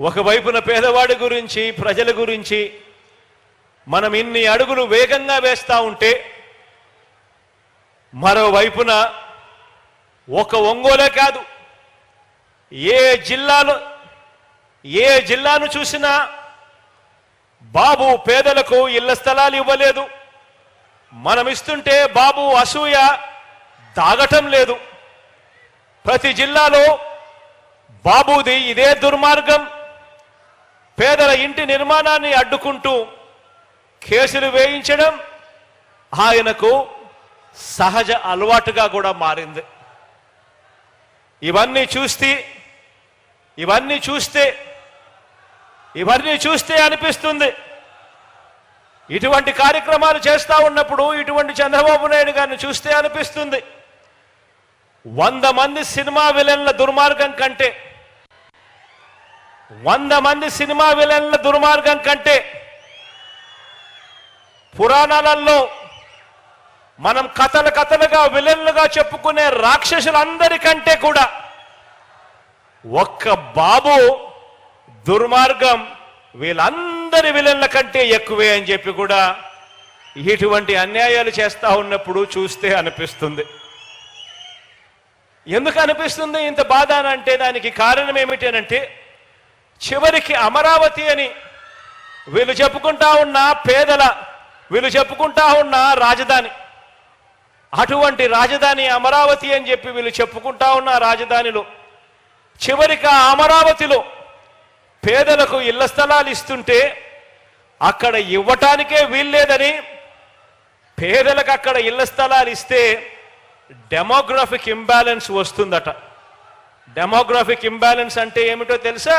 ఒకవైపున పేదవాడి గురించి ప్రజల గురించి మనం ఇన్ని అడుగులు వేగంగా వేస్తూ ఉంటే మరోవైపున ఒక ఒంగోలే కాదు. ఏ జిల్లాలో ఏ జిల్లాను చూసినా బాబు పేదలకు ఇళ్ళ స్థలాలు ఇవ్వలేదు. మనం ఇస్తుంటే బాబు అసూయ దాగటం లేదు. ప్రతి జిల్లాలో బాబుది ఇదే దుర్మార్గం. పేదల ఇంటి నిర్మాణాన్ని అడ్డుకుంటూ కేసులు వేయించడం ఆయనకు సహజ అలవాటుగా కూడా మారింది. ఇవన్నీ చూస్తే ఇవన్నీ చూస్తే ఇవన్నీ చూస్తే అనిపిస్తుంది. ఇటువంటి కార్యక్రమాలు చేస్తా ఉన్నప్పుడు ఇటువంటి చంద్రబాబు నాయుడు గారిని చూస్తే అనిపిస్తుంది. వంద మంది సినిమా విలన్ల దుర్మార్గం కంటే వంద మంది సినిమా విలన్ల దుర్మార్గం కంటే పురాణాలలో మనం కథలు కథలుగా విలన్లుగా చెప్పుకునే రాక్షసులందరికంటే కూడా ఒక్క బాబు దుర్మార్గం వీళ్ళందరి విలన్ల కంటే ఎక్కువే అని చెప్పి కూడా ఇటువంటి అన్యాయాలు చేస్తూ ఉన్నప్పుడు చూస్తే అనిపిస్తుంది. ఎందుకు అనిపిస్తుంది? ఇంత బాధ అని అంటే దానికి కారణం ఏమిటి అంటే చివరికి అమరావతి అని వీళ్ళు చెప్పుకుంటా ఉన్న పేదల వీళ్ళు చెప్పుకుంటా ఉన్న రాజధాని. అటువంటి రాజధాని అమరావతి అని చెప్పి వీళ్ళు చెప్పుకుంటా ఉన్న రాజధానిలో చివరికి ఆ అమరావతిలో పేదలకు ఇళ్ళ స్థలాలు ఇస్తుంటే అక్కడ ఇవ్వటానికే వీల్లేదని పేదలకు అక్కడ ఇళ్ళ స్థలాలు ఇస్తే డెమోగ్రఫిక్ ఇంబ్యాలెన్స్ వస్తుందట. డెమోగ్రఫిక్ ఇంబ్యాలెన్స్ అంటే ఏమిటో తెలుసా?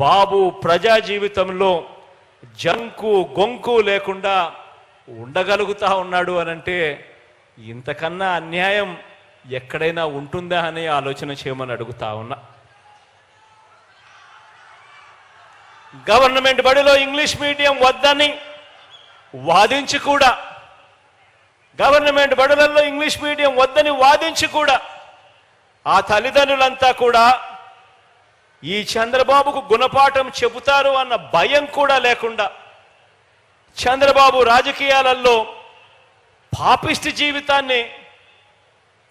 బాబు ప్రజా జీవితంలో జంకు గొంకు లేకుండా ఉండగలుగుతా ఉన్నాడు అనంటే ఇంతకన్నా అన్యాయం ఎక్కడైనా ఉంటుందా అనే ఆలోచన చేయమని అడుగుతా ఉన్నా. గవర్నమెంట్ బడిలో ఇంగ్లీష్ మీడియం వద్దని వాదించి కూడా గవర్నమెంట్ బడులలో ఇంగ్లీష్ మీడియం వద్దని వాదించి కూడా ఆ తల్లిదండ్రులంతా కూడా ఈ చంద్రబాబుకు గుణపాఠం చెబుతారు అన్న భయం కూడా లేకుండా చంద్రబాబు రాజకీయాలలో పాపిష్టి జీవితాన్ని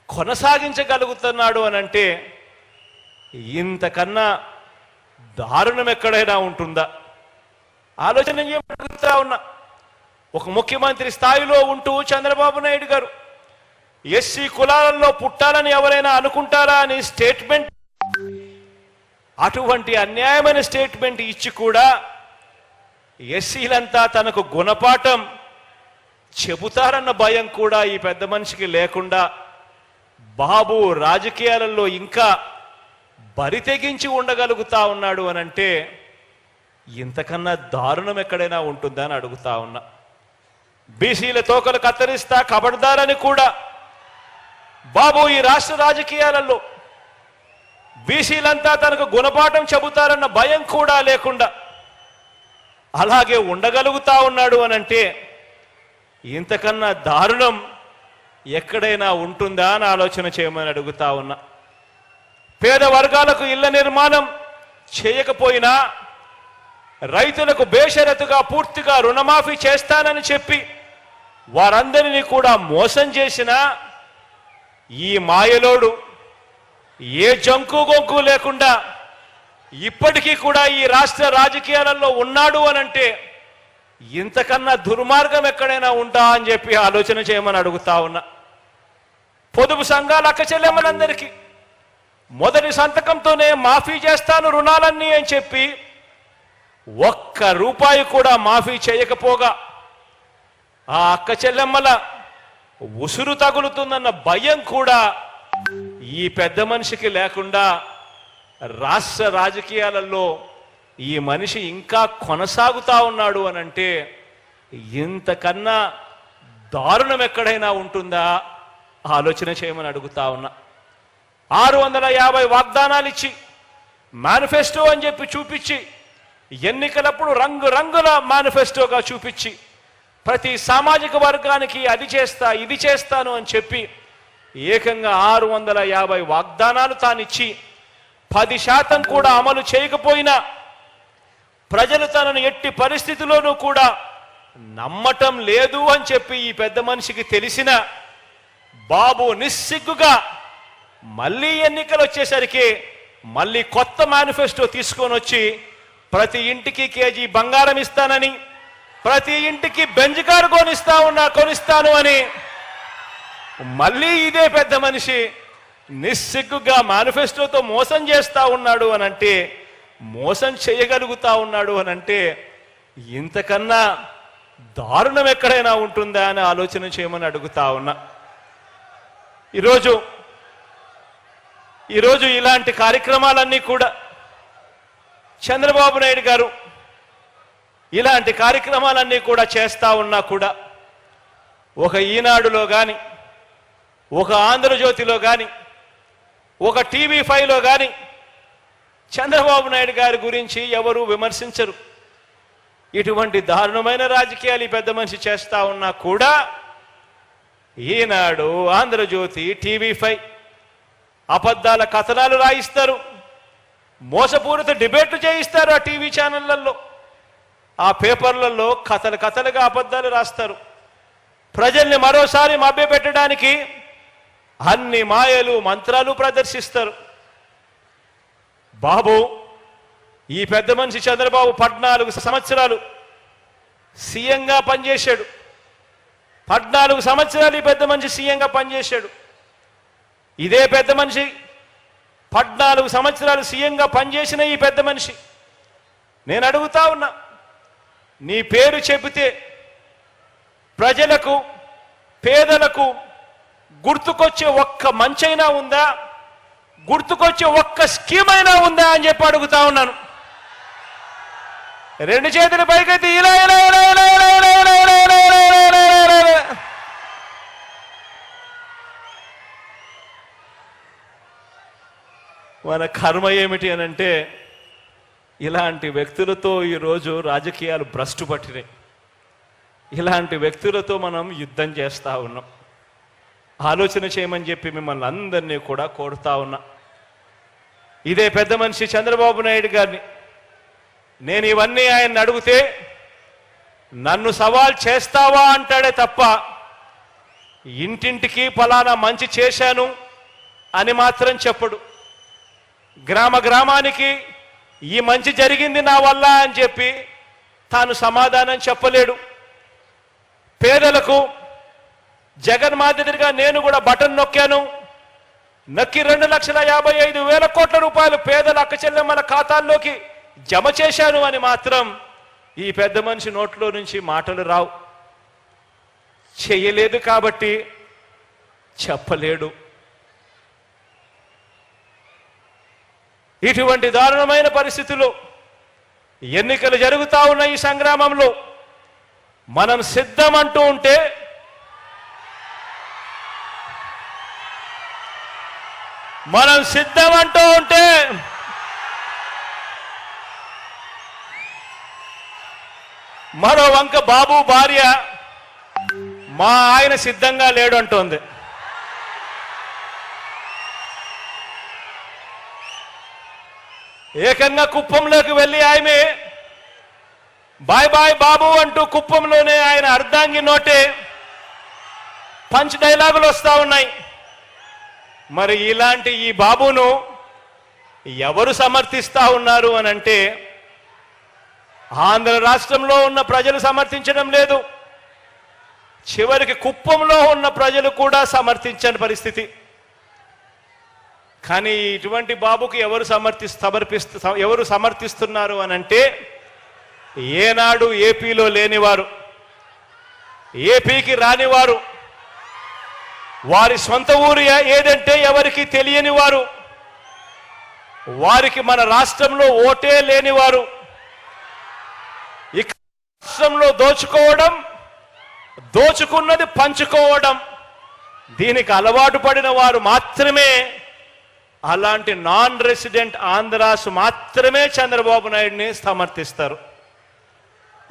కొనసాగించగలుగుతున్నాడు అని అంటే ఇంతకన్నా దారుణం ఎక్కడైనా ఉంటుందా? ఆలోచన ఏమడుగుతా ఉన్నా? ఒక ముఖ్యమంత్రి స్థాయిలో ఉంటూ చంద్రబాబు నాయుడు గారు ఎస్సీ కులాలలో పుట్టాలని ఎవరైనా అనుకుంటారా అని స్టేట్మెంట్ అటువంటి అన్యాయమైన స్టేట్మెంట్ ఇచ్చి కూడా ఎస్సీలంతా తనకు గుణపాఠం చెబుతారన్న భయం కూడా ఈ పెద్ద మనిషికి లేకుండా బాబు రాజకీయాలలో ఇంకా బరి తెగించి ఉండగలుగుతా ఉన్నాడు అని అంటే ఇంతకన్నా దారుణం ఎక్కడైనా ఉంటుందా అని అడుగుతా ఉన్నా. బీసీల తోకలు కత్తిరిస్తా కబడ్దారని కూడా బాబు ఈ రాష్ట్ర రాజకీయాలలో బీసీలంతా తనకు గుణపాఠం చెబుతారన్న భయం కూడా లేకుండా అలాగే ఉండగలుగుతా ఉన్నాడు అని అంటే ఇంతకన్నా దారుణం ఎక్కడైనా ఉంటుందా అని ఆలోచన చేయమని అడుగుతా ఉన్నా. పేద వర్గాలకు ఇళ్ళ నిర్మాణం చేయకపోయినా రైతులకు బేషరతుగా పూర్తిగా రుణమాఫీ చేస్తానని చెప్పి వారందరినీ కూడా మోసం చేసిన ఈ మాయలోడు ఏ జంకు గొంకు లేకుండా ఇప్పటికీ కూడా ఈ రాష్ట్ర రాజకీయాలలో ఉన్నాడు అనంటే ఇంతకన్నా దుర్మార్గం ఎక్కడైనా ఉంటా అని చెప్పి ఆలోచన చేయమని అడుగుతా ఉన్నా. పొదుపు సంఘాల అక్క చెల్లెమ్మలందరికీ మొదటి సంతకంతోనే మాఫీ చేస్తాను రుణాలన్నీ అని చెప్పి ఒక్క రూపాయి కూడా మాఫీ చేయకపోగా ఆ అక్క చెల్లెమ్మల ఉసురు తగులుతుందన్న భయం కూడా ఈ పెద్ద మనిషికి లేకుండా రాష్ట్ర రాజకీయాలలో ఈ మనిషి ఇంకా కొనసాగుతా ఉన్నాడు అని అంటే ఇంతకన్నా దారుణం ఎక్కడైనా ఉంటుందా? ఆలోచన చేయమని అడుగుతా ఉన్నా. ఆరు వందల యాభై వాగ్దానాలు ఇచ్చి మేనిఫెస్టో అని చెప్పి చూపించి ఎన్నికలప్పుడు రంగు రంగుల మేనిఫెస్టోగా చూపించి ప్రతి సామాజిక వర్గానికి అది చేస్తా ఇది చేస్తాను అని చెప్పి ఏకంగా ఆరు వందల యాభై వాగ్దానాలు తానిచ్చి పది శాతం కూడా అమలు చేయకపోయినా ప్రజలు తనను ఎట్టి పరిస్థితిలోనూ కూడా నమ్మటం లేదు అని చెప్పి ఈ పెద్ద మనిషికి తెలిసిన బాబు నిస్సిగ్గుగా మళ్ళీ ఎన్నికలు వచ్చేసరికి మళ్ళీ కొత్త మేనిఫెస్టో తీసుకొని వచ్చి ప్రతి ఇంటికి కేజీ బంగారం ఇస్తానని ప్రతి ఇంటికి బెంజ్ కారు కొనిస్తా ఉన్నా కొనిస్తాను అని మళ్ళీ ఇదే పెద్ద మనిషి నిస్సిగ్గుగా మేనిఫెస్టోతో మోసం చేస్తూ ఉన్నాడు అని అంటే మోసం చేయగలుగుతా ఉన్నాడు అని అంటే ఇంతకన్నా దారుణం ఎక్కడైనా ఉంటుందా అని ఆలోచన చేయమని అడుగుతా ఉన్నా. ఈరోజు ఈరోజు ఇలాంటి కార్యక్రమాలన్నీ కూడా చంద్రబాబు నాయుడు గారు ఇలాంటి కార్యక్రమాలన్నీ కూడా చేస్తా ఉన్నా కూడా ఒక ఈనాడులో కానీ ఒక ఆంధ్రజ్యోతిలో కానీ ఒక టీవీ ఫైవ్లో కానీ చంద్రబాబు నాయుడు గారి గురించి ఎవరు విమర్శించరు. ఇటువంటి దారుణమైన రాజకీయాలు ఈ పెద్ద మనిషి చేస్తా ఉన్నా కూడా ఈనాడు ఆంధ్రజ్యోతి టీవీ ఫైవ్ అబద్ధాల కథనాలు రాయిస్తారు. మోసపూరిత డిబేట్లు చేయిస్తారు ఆ టీవీ ఛానళ్ళలో ఆ పేపర్లలో కథలు కథలుగా అబద్ధాలు రాస్తారు. ప్రజల్ని మరోసారి మభ్యపెట్టడానికి అన్ని మాయలు మంత్రాలు ప్రదర్శిస్తారు. బాబు ఈ పెద్ద మనిషి చంద్రబాబు పద్నాలుగు సంవత్సరాలు సీఎంగా పనిచేశాడు. పద్నాలుగు సంవత్సరాలు ఈ పెద్ద మనిషి సీఎంగా పనిచేశాడు. ఇదే పెద్ద మనిషి పద్నాలుగు సంవత్సరాలు సీఎంగా పనిచేసిన ఈ పెద్ద మనిషి. నేను అడుగుతా ఉన్నా నీ పేరు చెబితే ప్రజలకు పేదలకు గుర్తుకొచ్చే ఒక్క మంచైనా ఉందా గుర్తుకొచ్చే ఒక్క స్కీమ్ అయినా ఉందా అని చెప్పి అడుగుతా ఉన్నాను రెండు చేతుల పైకైతే ఇలా ఇలా ఇలా ఇలా ఇలా ఇలా ఇలా ఇలా ఇలా ఇలా ఇలా ఇలా ఇలా ఇలా మన కర్మ ఏమిటి అని అంటే ఇలాంటి వ్యక్తులతో ఈరోజు రాజకీయాలు భ్రష్టు పట్టినాయి ఇలాంటి వ్యక్తులతో మనం యుద్ధం చేస్తూ ఉన్నాం ఆలోచన చేయమని చెప్పి మిమ్మల్ని అందరినీ కూడా కోరుతా ఉన్నా. ఇదే పెద్ద మనిషి చంద్రబాబు నాయుడు గారిని నేను ఇవన్నీ ఆయన అడిగితే నన్ను సవాల్ చేస్తావా అంటాడే తప్ప ఇంటింటికి ఫలానా మంచి చేశాను అని మాత్రం చెప్పడు. గ్రామ గ్రామానికి ఈ మంచి జరిగింది నా వల్ల అని చెప్పి తాను సమాధానం చెప్పలేడు. పేదలకు జగన్ మాదిరిగా నేను కూడా బటన్ నొక్కాను. నొక్కి రెండు లక్షల యాభై ఐదు వేల కోట్ల రూపాయలు పేదల అక్క చెల్లెమ్మల ఖాతాల్లోకి జమ చేశాను అని మాత్రం ఈ పెద్ద మనిషి నోట్లో నుంచి మాటలు రావు. చేయలేదు కాబట్టి చెప్పలేడు. ఇటువంటి దారుణమైన పరిస్థితులు ఎన్నికలు జరుగుతా ఉన్న ఈ సంగ్రామంలో మనం సిద్ధం అంటూ ఉంటే మనం సిద్ధం అంటూ ఉంటే మరో వంక బాబు భార్య మా ఆయన సిద్ధంగా లేడు అంటోంది. ఏకంగా కుప్పంలోకి వెళ్ళి ఆమె బాయ్ బాయ్ బాబు అంటూ కుప్పంలోనే ఆయన అర్ధాంగి నోటే పంచ్ డైలాగులు వస్తా ఉన్నాయి. మరి ఇలాంటి ఈ బాబును ఎవరు సమర్థిస్తా ఉన్నారు అని అంటే ఆంధ్ర రాష్ట్రంలో ఉన్న ప్రజలు సమర్థించడం లేదు. చివరికి కుప్పంలో ఉన్న ప్రజలు కూడా సమర్థించని పరిస్థితి. కానీ ఇటువంటి బాబుకు ఎవరు సమర్థి సమర్పిస్తు ఎవరు సమర్థిస్తున్నారు అని అంటే ఏనాడు ఏపీలో లేనివారు. ఏపీకి రానివారు. వారి సొంత ఊరు ఏదంటే ఎవరికి తెలియని వారు వారికి మన రాష్ట్రంలో ఓటే లేని వారు ఇక రాష్ట్రంలో దోచుకోవడం దోచుకున్నది పంచుకోవడం దీనికి అలవాటు పడిన వారు మాత్రమే అలాంటి నాన్ రెసిడెంట్ ఆంధ్రాస్ మాత్రమే చంద్రబాబు నాయుడిని సమర్థిస్తారు.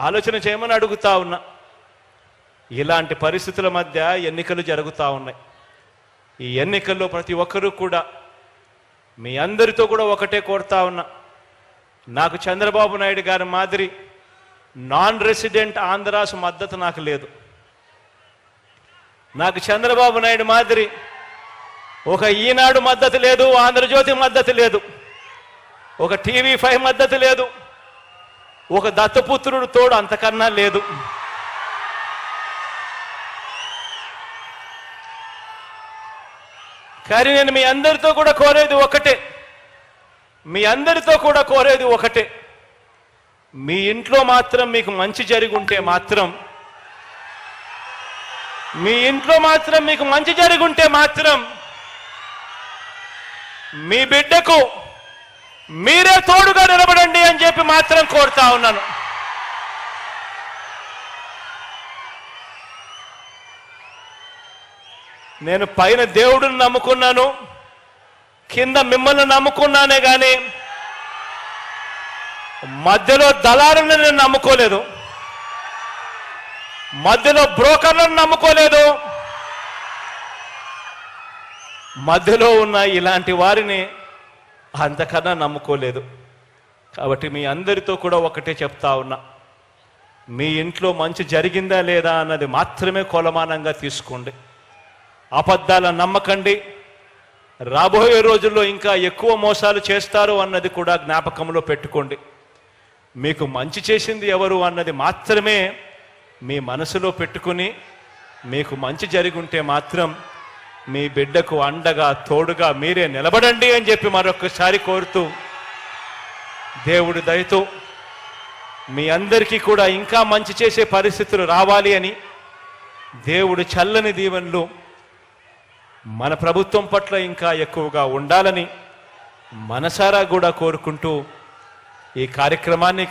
ఆలోచన చేయమని అడుగుతా ఉన్నా. ఇలాంటి పరిస్థితుల మధ్య ఎన్నికలు జరుగుతూ ఉన్నాయి. ఈ ఎన్నికల్లో ప్రతి ఒక్కరూ కూడా మీ అందరితో కూడా ఒకటే కోరుతా ఉన్నా. నాకు చంద్రబాబు నాయుడు గారి మాదిరి నాన్ రెసిడెంట్ ఆంధ్రాస్ మద్దతు నాకు లేదు. నాకు చంద్రబాబు నాయుడు మాదిరి ఒక ఈనాడు మద్దతు లేదు ఆంధ్రజ్యోతి మద్దతు లేదు ఒక టీవీ ఫైవ్ మద్దతు లేదు ఒక దత్తపుత్రుడు తోడు అంతకన్నా లేదు. కానీ నేను మీ అందరితో కూడా కోరేది ఒకటే. మీ అందరితో కూడా కోరేది ఒకటే. మీ ఇంట్లో మాత్రం మీకు మంచి జరిగి ఉంటే మాత్రం మీ ఇంట్లో మాత్రం మీకు మంచి జరిగి ఉంటే మాత్రం మీ బిడ్డకు మీరే తోడుగా నిలబడండి అని చెప్పి మాత్రం కోరుతా ఉన్నాను. నేను పైన దేవుడిని నమ్ముకున్నాను కింద మిమ్మల్ని నమ్ముకున్నానే కానీ మధ్యలో దళారుని నేను నమ్ముకోలేదు మధ్యలో బ్రోకర్లను నమ్ముకోలేదు మధ్యలో ఉన్న ఇలాంటి వారిని అంతకన్నా నమ్ముకోలేదు. కాబట్టి మీ అందరితో కూడా ఒకటే చెప్తా ఉన్నా మీ ఇంట్లో మంచి జరిగిందా లేదా అన్నది మాత్రమే కొలమానంగా తీసుకోండి. అబద్ధాల నమ్మకండి. రాబోయే రోజుల్లో ఇంకా ఎక్కువ మోసాలు చేస్తారు అన్నది కూడా జ్ఞాపకంలో పెట్టుకోండి. మీకు మంచి చేసింది ఎవరు అన్నది మాత్రమే మీ మనసులో పెట్టుకుని మీకు మంచి జరిగి ఉంటే మాత్రం మీ బిడ్డకు అండగా తోడుగా మీరే నిలబడండి అని చెప్పి మరొకసారి కోరుతూ దేవుడి దయతో మీ అందరికీ కూడా ఇంకా మంచి చేసే పరిస్థితులు రావాలి అని దేవుడు చల్లని దీవెనలు మన ప్రభుత్వం పట్ల ఇంకా ఎక్కువగా ఉండాలని మనసారా కూడా కోరుకుంటూ ఈ కార్యక్రమాన్ని